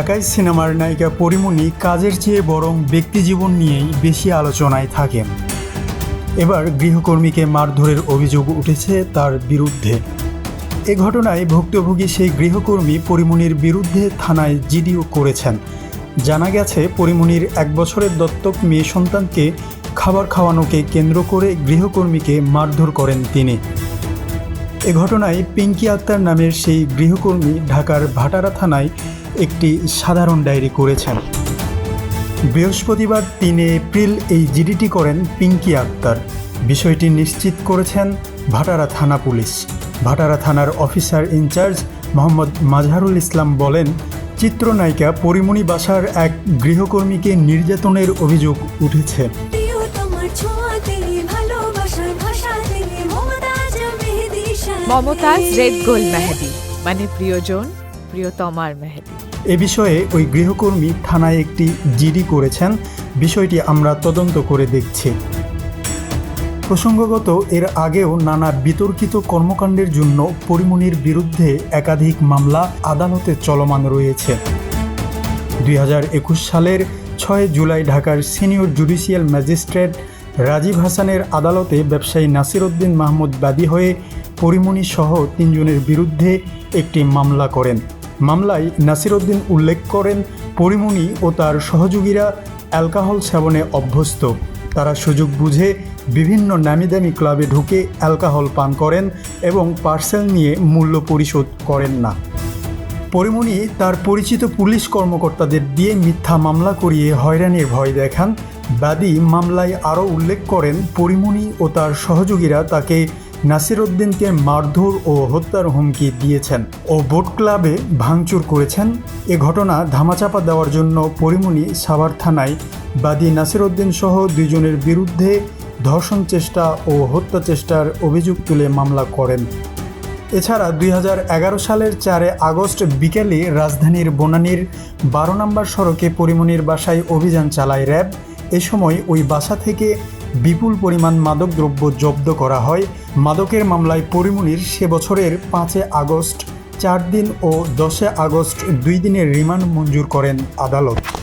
ঢাকায় সিনেমার নায়িকা পরিমণি কাজের চেয়ে বরং ব্যক্তিজীবন নিয়েই বেশি আলোচনায় থাকেন। এবার গৃহকর্মীকে মারধরের অভিযোগ উঠেছে তার বিরুদ্ধে। এ ঘটনায় ভুক্তভোগী সেই গৃহকর্মী পরিমণির বিরুদ্ধে থানায় জিডিও করেছেন। জানা গেছে, পরিমণির এক বছরের দত্তক মেয়ে সন্তানকে খাবার খাওয়ানোকে কেন্দ্র করে গৃহকর্মীকে মারধর করেন তিনি। এ ঘটনায় পিঙ্কি আক্তার নামের সেই গৃহকর্মী ঢাকার ভাটারা থানায় একটি সাধারণ ডায়েরি করেছেন। বৃহস্পতিবার তিন এপ্রিল এই জিডিটি করেন পিঙ্কি আক্তার। বিষয়টি নিশ্চিত করেছেন ভাটারা থানা পুলিশ। ভাটারা থানার officer in charge Mohammad Mazharul Islam বলেন চিত্রনায়িকা পরিমণি বাসার এক গৃহকর্মীকে নির্যাতনের অভিযোগ উঠেছে। Mumtaz red gold mehndi. মানে প্রিয়জন প্রিয়তমার মেহেদি। এ বিষয়ে ওই গৃহকর্মী থানায় একটি জিডি করেছেন। বিষয়টি আমরা তদন্ত করে দেখছি। প্রসঙ্গগত, এর আগেও নানা বিতর্কিত কর্মকাণ্ডের জন্য পরিমণির বিরুদ্ধে একাধিক মামলা আদালতে চলমান রয়েছে। দুই হাজার একুশ সালের ছয় জুলাই ঢাকার সিনিয়র জুডিশিয়াল ম্যাজিস্ট্রেট রাজীব হাসানের আদালতে ব্যবসায়ী নাসির উদ্দিন মাহমুদ বাদী হয়ে পরিমণি সহ তিনজনের বিরুদ্ধে একটি মামলা করেন। মামলায় নাসির উদ্দিন উল্লেখ করেন, পরিমণি ও তার সহযোগীরা অ্যালকোহল সেবনে অভ্যস্ত। তারা সুযোগ বুঝে বিভিন্ন নামিদামি ক্লাবে ঢুকে অ্যালকোহল পান করেন এবং পার্সেল নিয়ে মূল্য পরিশোধ করেন না। পরিমণি তার পরিচিত পুলিশ কর্মকর্তাদের দিয়ে মিথ্যা মামলা করিয়ে হয়রানির ভয় দেখান। বাদী মামলায় আরও উল্লেখ করেন, পরিমণি ও তার সহযোগীরা তাকে নাসিরউদ্দিনকে মারধর ও হত্যার হুমকি দিয়েছেন ও বোট ক্লাবে ভাঙচুর করেছেন। এ ঘটনা ধামাচাপা দেওয়ার জন্য পরিমণি সাভার থানায়। বাদী নাসিরউদ্দিন সহ দুইজনের বিরুদ্ধে ধর্ষণ চেষ্টা ও হত্যা চেষ্টার অভিযোগ তুলে মামলা করেন। এছাড়া দুই হাজার এগারো সালের চারে আগস্ট বিকেলে রাজধানীর বনানীর বারো নম্বর সড়কে পরিমণির বাসায় অভিযান চালায় র্যাব। এ সময় ওই বাসা থেকে বিপুল পরিমাণ মাদকদ্রব্য জব্দ করা হয়। মাদকের মামলায় পরিমণির সে বছরের পাঁচে আগস্ট, চার দিন ও দশে আগস্ট দুই দিনের রিমান্ড মঞ্জুর করেন আদালত।